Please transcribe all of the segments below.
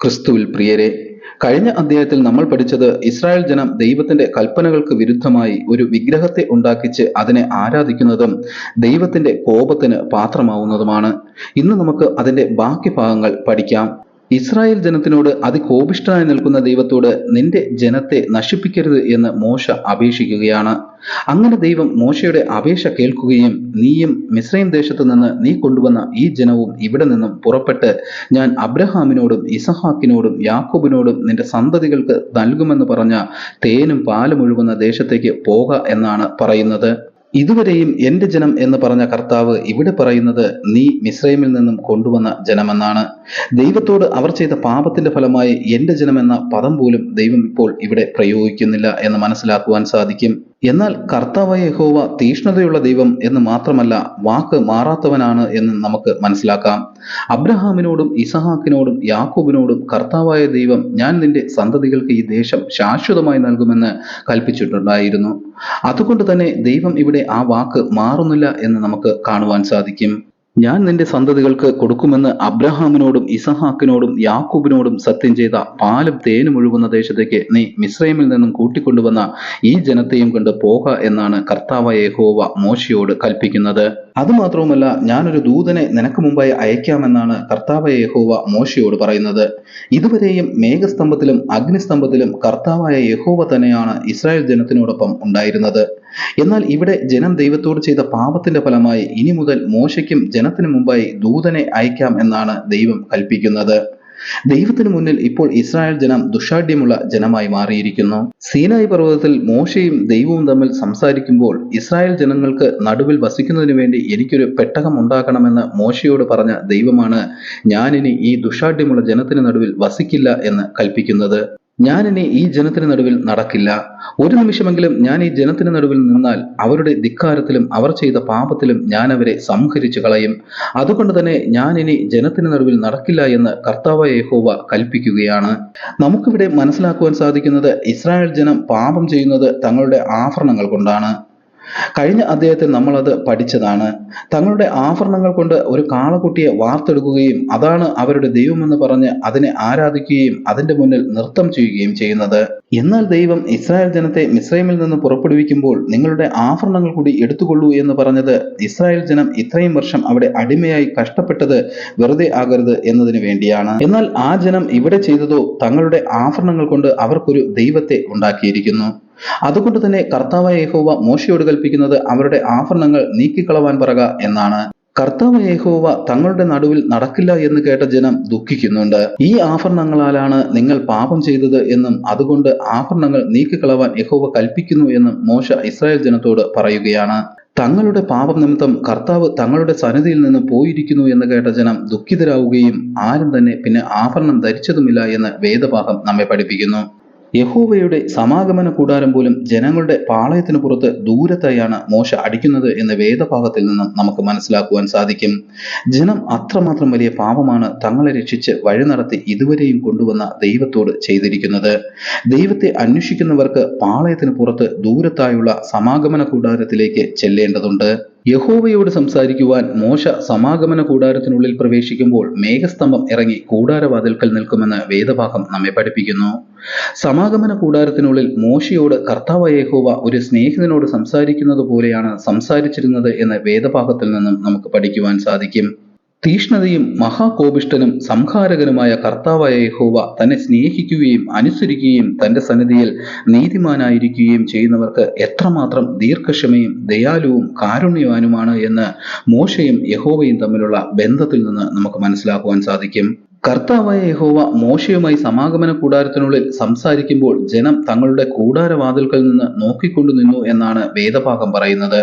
ക്രിസ്തുവിൽ പ്രിയരെ കഴിഞ്ഞ അധ്യായത്തിൽ നമ്മൾ പഠിച്ചത് ഇസ്രായേൽ ജനം ദൈവത്തിന്റെ കൽപ്പനകൾക്ക് വിരുദ്ധമായി ഒരു വിഗ്രഹത്തെ ഉണ്ടാക്കിച്ച് അതിനെ ആരാധിക്കുന്നതും ദൈവത്തിന്റെ കോപത്തിന് പാത്രമാവുന്നതുമാണ്. ഇന്ന് നമുക്ക് അതിന്റെ ബാക്കി ഭാഗങ്ങൾ പഠിക്കാം. ഇസ്രായേൽ ജനത്തിനോട് അതികോപിഷ്ടനായി നിൽക്കുന്ന ദൈവത്തോട് നിന്റെ ജനത്തെ നശിപ്പിക്കരുത് എന്ന് മോശ അപേക്ഷിക്കുകയാണ്. അങ്ങനെ ദൈവം മോശയുടെ അപേക്ഷ കേൾക്കുകയും നീയും മിസ്രൈം ദേശത്തു നിന്ന് നീ കൊണ്ടുവന്ന ഈ ജനവും ഇവിടെ നിന്നും പുറപ്പെട്ട് ഞാൻ അബ്രഹാമിനോടും ഇസഹാക്കിനോടും യാക്കോബിനോടും നിന്റെ സന്തതികൾക്ക് നൽകുമെന്ന് പറഞ്ഞ തേനും പാലും ഒഴുകുന്ന ദേശത്തേക്ക് പോക എന്നാണ് പറയുന്നത്. ഇതുവരെയും എന്റെ ജനം എന്ന് പറഞ്ഞ കർത്താവ് ഇവിടെ പറയുന്നത് നീ മിശ്രൈമിൽ നിന്നും കൊണ്ടുവന്ന ജനമെന്നാണ്. ദൈവത്തോട് അവർ ചെയ്ത പാപത്തിന്റെ ഫലമായി എന്റെ ജനം എന്ന പദം പോലും ദൈവം ഇപ്പോൾ ഇവിടെ പ്രയോഗിക്കുന്നില്ല എന്ന് മനസ്സിലാക്കുവാൻ സാധിക്കും. എന്നാൽ കർത്താവായ യഹോവ തീഷ്ണതയുള്ള ദൈവം എന്ന് മാത്രമല്ല വാക്ക് മാറാത്തവനാണ് എന്ന് നമുക്ക് മനസ്സിലാക്കാം. അബ്രഹാമിനോടും ഇസഹാക്കിനോടും യാക്കൂബിനോടും കർത്താവായ ദൈവം ഞാൻ നിന്റെ സന്തതികൾക്ക് ഈ ദേശം ശാശ്വതമായി നൽകുമെന്ന് കൽപ്പിച്ചിട്ടുണ്ടായിരുന്നു. അതുകൊണ്ട് തന്നെ ദൈവം ഇവിടെ ആ വാക്ക് മാറുന്നില്ല എന്ന് നമുക്ക് കാണുവാൻ സാധിക്കും. ഞാൻ നിന്റെ സന്തതികൾക്ക് കൊടുക്കുമെന്ന് അബ്രഹാമിനോടും ഇസഹാക്കിനോടും യാക്കൂബിനോടും സത്യം ചെയ്ത പാലും തേനും ഒഴുകുന്ന ദേശത്തേക്ക് നീ മിസ്രൈമിൽ നിന്നും കൂട്ടിക്കൊണ്ടുവന്ന ഈ ജനത്തെയും കൊണ്ട് പോക എന്നാണ് കർത്താവ് യഹോവ മോശയോട് കൽപ്പിക്കുന്നത്. അതുമാത്രവുമല്ല ഞാനൊരു ദൂതനെ നിനക്ക് മുമ്പായി അയക്കാമെന്നാണ് കർത്താവ് യഹോവ മോശയോട് പറയുന്നത്. ഇതുവരെയും മേഘസ്തംഭത്തിലും അഗ്നിസ്തംഭത്തിലും കർത്താവായ യഹോവ തന്നെയാണ് ഇസ്രായേൽ ജനത്തിനോടൊപ്പം ഉണ്ടായിരുന്നത്. എന്നാൽ ഇവിടെ ജനം ദൈവത്തോട് ചെയ്ത പാപത്തിന്റെ ഫലമായി ഇനി മുതൽ മോശയ്ക്കും ജനത്തിനു മുമ്പായി ദൂതനെ അയക്കാം എന്നാണ് ദൈവം കൽപ്പിക്കുന്നത്. ദൈവത്തിന് മുന്നിൽ ഇപ്പോൾ ഇസ്രായേൽ ജനം ദുഷാഢ്യമുള്ള ജനമായി മാറിയിരിക്കുന്നു. സീനായി പർവതത്തിൽ മോശയും ദൈവവും തമ്മിൽ സംസാരിക്കുമ്പോൾ ഇസ്രായേൽ ജനങ്ങൾക്ക് നടുവിൽ വസിക്കുന്നതിന് വേണ്ടി എനിക്കൊരു പെട്ടകം ഉണ്ടാക്കണമെന്ന് മോശയോട് പറഞ്ഞ ദൈവമാണ് ഞാനിനി ഈ ദുഷാഢ്യമുള്ള ജനത്തിന് നടുവിൽ വസിക്കില്ല എന്ന് കൽപ്പിക്കുന്നത്. ഞാനിനി ഈ ജനത്തിന് നടുവിൽ നടക്കില്ല. ഒരു നിമിഷമെങ്കിലും ഞാൻ ഈ ജനത്തിന് നടുവിൽ നിന്നാൽ അവരുടെ ധിക്കാരത്തിലും അവർ ചെയ്ത പാപത്തിലും ഞാൻ അവരെ സംഹരിച്ചു കളയും. അതുകൊണ്ട് തന്നെ ഞാൻ ഇനി ജനത്തിന് നടുവിൽ നടക്കില്ല എന്ന് കർത്താവ് യഹോവ കൽപ്പിക്കുകയാണ്. നമുക്കിവിടെ മനസ്സിലാക്കുവാൻ സാധിക്കുന്നത് ഇസ്രായേൽ ജനം പാപം ചെയ്യുന്നത് തങ്ങളുടെ ആഭരണങ്ങൾ കൊണ്ടാണ്. കഴിഞ്ഞ അദ്ദേഹത്തിൽ നമ്മൾ അത് പഠിച്ചതാണ്. തങ്ങളുടെ ആഭരണങ്ങൾ കൊണ്ട് ഒരു കാളക്കുട്ടിയെ വാർത്തെടുക്കുകയും അതാണ് അവരുടെ ദൈവമെന്ന് പറഞ്ഞ് അതിനെ ആരാധിക്കുകയും അതിന്റെ മുന്നിൽ നൃത്തം ചെയ്യുകയും ചെയ്യുന്നത്. എന്നാൽ ദൈവം ഇസ്രായേൽ ജനത്തെ മിസ്രൈമിൽ നിന്ന് പുറപ്പെടുവിക്കുമ്പോൾ നിങ്ങളുടെ ആഭരണങ്ങൾ കൂടി എടുത്തുകൊള്ളൂ എന്ന് പറഞ്ഞത് ഇസ്രായേൽ ജനം ഇത്രയും വർഷം അവിടെ അടിമയായി കഷ്ടപ്പെട്ടത് വെറുതെ ആകരുത് എന്നതിന് വേണ്ടിയാണ്. എന്നാൽ ആ ജനം ഇവിടെ ചെയ്തതോ തങ്ങളുടെ ആഭരണങ്ങൾ കൊണ്ട് അവർക്കൊരു ദൈവത്തെ ഉണ്ടാക്കിയിരിക്കുന്നു. അതുകൊണ്ട് തന്നെ കർത്താവായ യഹോവ മോശയോട് കൽപ്പിക്കുന്നത് അവരുടെ ആഭരണങ്ങൾ നീക്കിക്കളവാൻ പറക എന്നാണ്. കർത്താവ് യഹോവ തങ്ങളുടെ നടുവിൽ നടക്കില്ല എന്ന് കേട്ട ജനം ദുഃഖിക്കുന്നുണ്ട്. ഈ ആഭരണങ്ങളാലാണ് നിങ്ങൾ പാപം ചെയ്തത് എന്നും അതുകൊണ്ട് ആഭരണങ്ങൾ നീക്കിക്കളവാൻ യഹോവ കൽപ്പിക്കുന്നു എന്നും മോശ ഇസ്രായേൽ ജനത്തോട് പറയുകയാണ്. തങ്ങളുടെ പാപം നിമിത്തം കർത്താവ് തങ്ങളുടെ സന്നിധിയിൽ നിന്ന് പോയിരിക്കുന്നു എന്ന് കേട്ട ജനം ദുഃഖിതരാവുകയും ആരും തന്നെ പിന്നെ ആഭരണം ധരിച്ചതുമില്ല എന്ന് വേദഭാഗം നമ്മെ പഠിപ്പിക്കുന്നു. യഹോവയുടെ സമാഗമന കൂടാരം പോലും ജനങ്ങളുടെ പാളയത്തിന് പുറത്ത് ദൂരത്തായാണ് മോശ അടിക്കുന്നത് എന്ന വേദഭാഗത്തിൽ നിന്നും നമുക്ക് മനസ്സിലാക്കുവാൻ സാധിക്കും. ജനം അത്രമാത്രം വലിയ പാപമാണ് തങ്ങളെ രക്ഷിച്ച് വഴി നടത്തി ഇതുവരെയും കൊണ്ടുവന്ന ദൈവത്തോട് ചെയ്തിരിക്കുന്നത്. ദൈവത്തെ അന്വേഷിക്കുന്നവർക്ക് പാളയത്തിന് പുറത്ത് ദൂരത്തായുള്ള സമാഗമന കൂടാരത്തിലേക്ക് ചെല്ലേണ്ടതുണ്ട്. യഹോവയോട് സംസാരിക്കുവാൻ മോശ സമാഗമന കൂടാരത്തിനുള്ളിൽ പ്രവേശിക്കുമ്പോൾ മേഘസ്തംഭം ഇറങ്ങി കൂടാരവാതിൽക്കൽ നിൽക്കുമെന്ന് വേദഭാഗം നമ്മെ പഠിപ്പിക്കുന്നു. സമാഗമന കൂടാരത്തിനുള്ളിൽ മോശയോട് കർത്താവ് യഹോവ ഒരു സ്നേഹിതനോട് സംസാരിക്കുന്നത് പോലെയാണ് സംസാരിച്ചിരുന്നത് എന്ന് വേദഭാഗത്തിൽ നിന്നും നമുക്ക് പഠിക്കുവാൻ സാധിക്കും. തീഷ്ണതയും മഹാകോപിഷ്ടനും സംഹാരകനുമായ കർത്താവായ യഹോവ തന്നെ സ്നേഹിക്കുകയും അനുസരിക്കുകയും തന്റെ സന്നിധിയിൽ നീതിമാനായിരിക്കുകയും ചെയ്യുന്നവർക്ക് എത്രമാത്രം ദീർഘക്ഷമയും ദയാലുവും കാരുണ്യവാനുമാണ് എന്ന് മോശയും യഹോവയും തമ്മിലുള്ള ബന്ധത്തിൽ നിന്ന് നമുക്ക് മനസ്സിലാക്കുവാൻ സാധിക്കും. കർത്താവായ യഹോവ മോശയുമായി സമാഗമന കൂടാരത്തിനുള്ളിൽ സംസാരിക്കുമ്പോൾ ജനം തങ്ങളുടെ കൂടാരവാതിൽക്കൽ നിന്ന് നോക്കിക്കൊണ്ടു നിന്നു എന്നാണ് വേദഭാഗം പറയുന്നത്.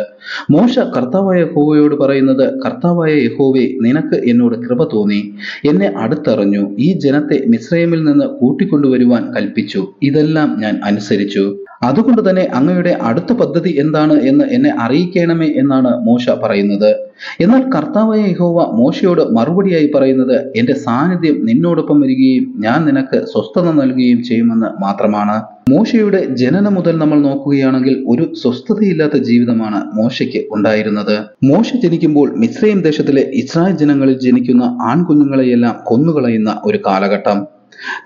മോശ കർത്താവായ യഹോവയോട് പറയുന്നത് കർത്താവായ യഹോവെ നിനക്ക് എന്നോട് കൃപ തോന്നി. എന്നെ അടുത്തറിഞ്ഞു. ഈ ജനത്തെ മിശ്രയമിൽ നിന്ന് കൂട്ടിക്കൊണ്ടുവരുവാൻ കൽപ്പിച്ചു. ഇതെല്ലാം ഞാൻ അനുസരിച്ചു. അതുകൊണ്ട് തന്നെ അങ്ങയുടെ അടുത്ത പദ്ധതി എന്താണ് എന്ന് എന്നെ അറിയിക്കണമേ എന്നാണ് മോശ പറയുന്നത്. എന്നാൽ കർത്താവായ യഹോവ മോശയോട് മറുപടിയായി പറയുന്നത് എന്റെ സാന്നിധ്യം നിന്നോടൊപ്പം വരികയും ഞാൻ നിനക്ക് സ്വസ്ഥത നൽകുകയും ചെയ്യുമെന്ന് മാത്രമാണ്. മോശയുടെ ജനനം മുതൽ നമ്മൾ നോക്കുകയാണെങ്കിൽ ഒരു സ്വസ്ഥതയില്ലാത്ത ജീവിതമാണ് മോശയ്ക്ക് ഉണ്ടായിരുന്നത്. മോശ ജനിക്കുമ്പോൾ മിസ്രൈം ദേശത്തിലെ ഇസ്രായേൽ ജനങ്ങളിൽ ജനിക്കുന്ന ആൺകുഞ്ഞുങ്ങളെയെല്ലാം കൊന്നുകളയുന്ന ഒരു കാലഘട്ടം.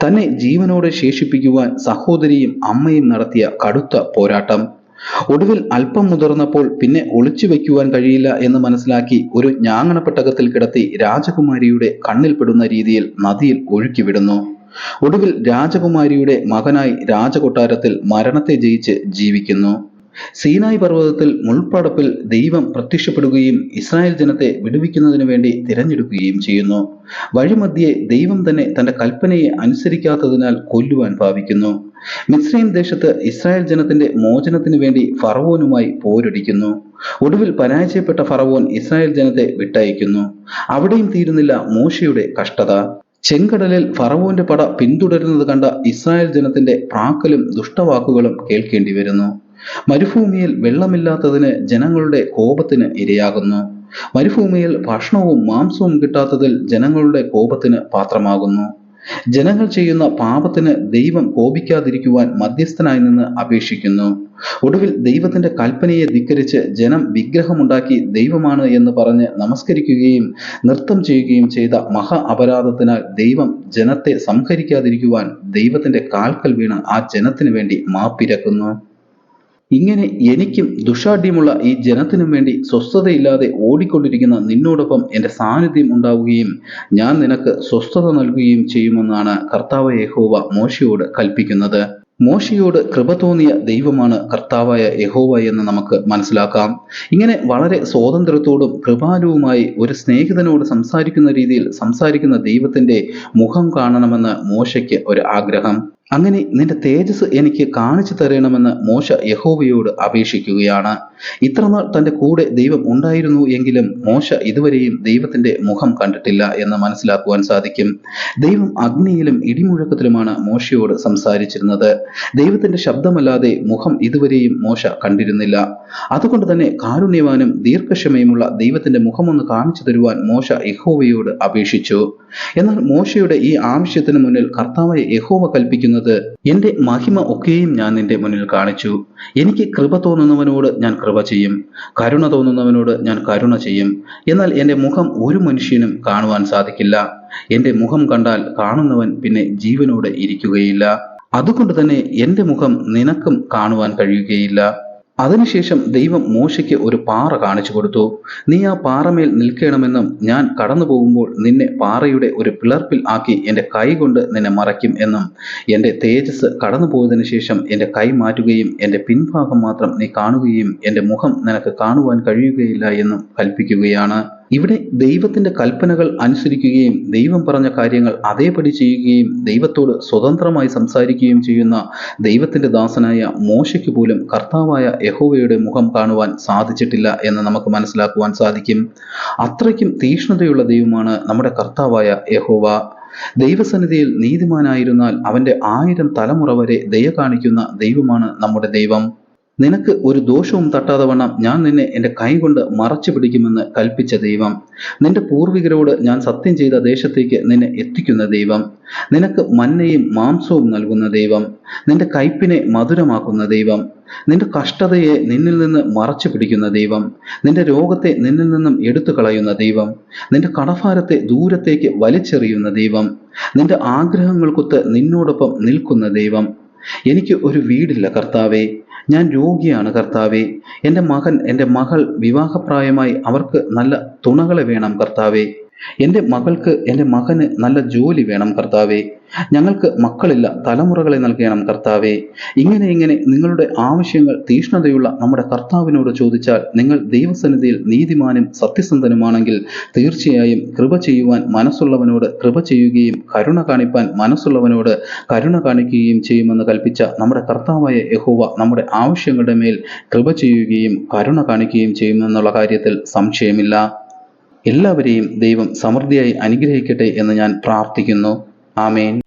തന്നെ ജീവനോടെ ശേഷിപ്പിക്കുവാൻ സഹോദരിയും അമ്മയും നടത്തിയ കടുത്ത പോരാട്ടം. ഒടുവിൽ അല്പം മുതിർന്നപ്പോൾ പിന്നെ ഒളിച്ചു വെക്കുവാൻ കഴിയില്ല എന്ന് മനസ്സിലാക്കി ഒരു ഞാങ്ങണപ്പെട്ടകത്തിൽ കിടത്തി രാജകുമാരിയുടെ കണ്ണിൽപ്പെടുന്ന രീതിയിൽ നദിയിൽ ഒഴുക്കിവിടുന്നു. ഒടുവിൽ രാജകുമാരിയുടെ മകനായി രാജകൊട്ടാരത്തിൽ മരണത്തെ ജയിച്ച് ജീവിക്കുന്നു. സീനായി പർവതത്തിൽ മുൾപ്പടപ്പിൽ ദൈവം പ്രത്യക്ഷപ്പെടുകയും ഇസ്രായേൽ ജനത്തെ വിടുവിക്കുന്നതിനു വേണ്ടി തിരഞ്ഞെടുക്കുകയും ചെയ്യുന്നു. വഴിമധ്യേ ദൈവം തന്നെ തന്റെ കൽപ്പനയെ അനുസരിക്കാത്തതിനാൽ കൊല്ലുവാൻ ഭാവിക്കുന്നു. മിസ്രൈം ദേശത്ത് ഇസ്രായേൽ ജനത്തിന്റെ മോചനത്തിനു വേണ്ടി ഫറവോനുമായി പോരടിക്കുന്നു. ഒടുവിൽ പരാജയപ്പെട്ട ഫറവോൻ ഇസ്രായേൽ ജനത്തെ വിട്ടയക്കുന്നു. അവിടെയും തീരുന്നില്ല മോശയുടെ കഷ്ടത. ചെങ്കടലിൽ ഫറവോന്റെ പട പിന്തുടരുന്നത് കണ്ട ഇസ്രായേൽ ജനത്തിന്റെ പ്രാക്കലും ദുഷ്ടവാക്കുകളും കേൾക്കേണ്ടി വരുന്നു മരുഭൂമിയിൽ വെള്ളമില്ലാത്തതിന് ജനങ്ങളുടെ കോപത്തിന് ഇരയാകുന്നു. മരുഭൂമിയിൽ ഭക്ഷണവും മാംസവും കിട്ടാത്തതിൽ ജനങ്ങളുടെ കോപത്തിന് പാത്രമാകുന്നു. ജനങ്ങൾ ചെയ്യുന്ന പാപത്തിന് ദൈവം കോപിക്കാതിരിക്കുവാൻ മധ്യസ്ഥനായി നിന്ന് അപേക്ഷിക്കുന്നു. ഒടുവിൽ ദൈവത്തിന്റെ കൽപ്പനയെ ധിക്കരിച്ച് ജനം വിഗ്രഹമുണ്ടാക്കി ദൈവമാണ് എന്ന് പറഞ്ഞ് നമസ്കരിക്കുകയും നൃത്തം ചെയ്യുകയും ചെയ്ത മഹാ അപരാധത്തിനാൽ ദൈവം ജനത്തെ സംഹരിക്കാതിരിക്കുവാൻ ദൈവത്തിന്റെ കാൽക്കൽ വീണ് ആ ജനത്തിനു വേണ്ടി മാപ്പിരക്കുന്നു. ഇങ്ങനെ എനിക്കും ദുഷാഢ്യമുള്ള ഈ ജനത്തിനും വേണ്ടി സ്വസ്ഥതയില്ലാതെ ഓടിക്കൊണ്ടിരിക്കുന്ന നിന്നോടൊപ്പം എന്റെ സാന്നിധ്യം ഉണ്ടാവുകയും ഞാൻ നിനക്ക് സ്വസ്ഥത നൽകുകയും ചെയ്യുമെന്നാണ് കർത്താവ് യഹോവ മോശയോട് കൽപ്പിക്കുന്നത്. മോശയോട് കൃപ തോന്നിയ ദൈവമാണ് കർത്താവായ യഹോവ എന്ന് നമുക്ക് മനസ്സിലാക്കാം. ഇങ്ങനെ വളരെ സ്വാതന്ത്ര്യത്തോടും കൃപാലുവുമായി ഒരു സ്നേഹിതനോട് സംസാരിക്കുന്ന രീതിയിൽ സംസാരിക്കുന്ന ദൈവത്തിന്റെ മുഖം കാണണമെന്ന് മോശയ്ക്ക് ഒരു ആഗ്രഹം. അങ്ങനെ നിന്റെ തേജസ് എനിക്ക് കാണിച്ചു തരണമെന്ന് മോശ യഹോവയോട് അപേക്ഷിക്കുകയാണ്. ഇത്രനാൾ തന്റെ കൂടെ ദൈവം ഉണ്ടായിരുന്നു എങ്കിലും മോശ ഇതുവരെയും ദൈവത്തിന്റെ മുഖം കണ്ടിട്ടില്ല എന്ന് മനസ്സിലാക്കുവാൻ സാധിക്കും. ദൈവം അഗ്നിയിലും ഇടിമുഴക്കത്തിലുമാണ് മോശയോട് സംസാരിച്ചിരുന്നത്. ദൈവത്തിന്റെ ശബ്ദമല്ലാതെ മുഖം ഇതുവരെയും മോശ കണ്ടിരുന്നില്ല. അതുകൊണ്ട് തന്നെ കാരുണ്യവാനും ദീർഘക്ഷമയുമുള്ള ദൈവത്തിന്റെ മുഖമൊന്ന് കാണിച്ചു തരുവാൻ മോശ യഹോവയോട് അപേക്ഷിച്ചു. എന്നാൽ മോശയുടെ ഈ ആവശ്യത്തിന് മുന്നിൽ കർത്താവായ യഹോവ കൽപ്പിക്കുന്നത് എന്റെ മഹിമ ഒക്കെയും ഞാൻ നിന്റെ മുന്നിൽ കാണിച്ചു. എനിക്ക് കൃപ തോന്നുന്നവനോട് ഞാൻ കൃപ ചെയ്യും. കരുണ തോന്നുന്നവനോട് ഞാൻ കരുണ ചെയ്യും. എന്നാൽ എന്റെ മുഖം ഒരു മനുഷ്യനും കാണുവാൻ സാധിക്കില്ല. എന്റെ മുഖം കണ്ടാൽ കാണുന്നവൻ പിന്നെ ജീവനോടെ ഇരിക്കുകയില്ല. അതുകൊണ്ട് തന്നെ എന്റെ മുഖം നിനക്കും കാണുവാൻ കഴിയുകയില്ല. അതിനുശേഷം ദൈവം മോശയ്ക്ക് ഒരു പാറ കാണിച്ചു കൊടുത്തു. നീ ആ പാറമേൽ നിൽക്കണമെന്നും ഞാൻ കടന്നു പോകുമ്പോൾ നിന്നെ പാറയുടെ ഒരു പിളർപ്പിൽ ആക്കി എന്റെ കൈ കൊണ്ട് നിന്നെ മറയ്ക്കും എന്നും. എന്റെ തേജസ് കടന്നു പോയതിനു ശേഷം എന്റെ കൈ മാറ്റുകയും എന്റെ പിൻഭാഗം മാത്രം നീ കാണുകയും എന്റെ മുഖം നിനക്ക് കാണുവാൻ കഴിയുകയില്ല എന്നും കൽപ്പിക്കുകയാണ്. ഇവിടെ ദൈവത്തിന്റെ കൽപ്പനകൾ അനുസരിക്കുകയും ദൈവം പറഞ്ഞ കാര്യങ്ങൾ അതേപടി ചെയ്യുകയും ദൈവത്തോട് സ്വതന്ത്രമായി സംസാരിക്കുകയും ചെയ്യുന്ന ദൈവത്തിന്റെ ദാസനായ മോശയ്ക്ക് പോലും കർത്താവായ യഹോവയുടെ മുഖം കാണുവാൻ സാധിച്ചിട്ടില്ല എന്ന് നമുക്ക് മനസ്സിലാക്കുവാൻ സാധിക്കും. അത്രയ്ക്കും തീഷ്ണതയുള്ള ദൈവമാണ് നമ്മുടെ കർത്താവായ യഹോവ. ദൈവസന്നിധിയിൽ നീതിമാനായിരുന്നാൽ അവന്റെ ആയിരം തലമുറ വരെ ദയ കാണിക്കുന്ന ദൈവമാണ് നമ്മുടെ ദൈവം. നിനക്ക് ഒരു ദോഷവും തട്ടാതെ വണ്ണം ഞാൻ നിന്നെ എന്റെ കൈകൊണ്ട് മറച്ചു പിടിക്കുമെന്ന് കൽപ്പിച്ച ദൈവം. നിന്റെ പൂർവികരോട് ഞാൻ സത്യം ചെയ്ത ദേശത്തേക്ക് നിന്നെ എത്തിക്കുന്ന ദൈവം. നിനക്ക് മന്നയും മാംസവും നൽകുന്ന ദൈവം. നിന്റെ കയ്പിനെ മധുരമാക്കുന്ന ദൈവം. നിന്റെ കഷ്ടതയെ നിന്നിൽ നിന്ന് മറച്ചു പിടിക്കുന്ന ദൈവം. നിന്റെ രോഗത്തെ നിന്നിൽ നിന്നും എടുത്തു കളയുന്ന ദൈവം. നിന്റെ കടഭാരത്തെ ദൂരത്തേക്ക് വലിച്ചെറിയുന്ന ദൈവം. നിന്റെ ആഗ്രഹങ്ങൾക്കൊത്ത് നിന്നോടൊപ്പം നിൽക്കുന്ന ദൈവം. എനിക്ക് ഒരു വീടില്ല കർത്താവേ. ഞാൻ രോഗിയാണ് കർത്താവേ. എന്റെ മകൻ എന്റെ മകൾ വിവാഹപ്രായമായി അവർക്ക് നല്ല തുണകളെ വേണം കർത്താവേ. എന്റെ മകൾക്ക് എന്റെ മകന് നല്ല ജോലി വേണം കർത്താവേ. ഞങ്ങൾക്ക് മക്കളില്ല തലമുറകളെ നൽകണം കർത്താവേ. ഇങ്ങനെ ഇങ്ങനെ നിങ്ങളുടെ ആവശ്യങ്ങൾ തീഷ്ണതയുള്ള നമ്മുടെ കർത്താവിനോട് ചോദിച്ചാൽ നിങ്ങൾ ദൈവസന്നിധിയിൽ നീതിമാനും സത്യസന്ധനുമാണെങ്കിൽ തീർച്ചയായും കൃപ ചെയ്യുവാൻ മനസ്സുള്ളവനോട് കൃപ ചെയ്യുകയും കരുണ കാണിപ്പാൻ മനസ്സുള്ളവനോട് കരുണ കാണിക്കുകയും ചെയ്യുമെന്ന് കൽപ്പിച്ച നമ്മുടെ കർത്താവായ യഹോവ നമ്മുടെ ആവശ്യങ്ങളുടെ മേൽ കൃപ ചെയ്യുകയും കരുണ കാണിക്കുകയും ചെയ്യുമെന്നുള്ള കാര്യത്തിൽ സംശയമില്ല. എല്ലാവരെയും ദൈവം സമൃദ്ധിയായി അനുഗ്രഹിക്കട്ടെ എന്ന് ഞാൻ പ്രാർത്ഥിക്കുന്നു. ആമേൻ.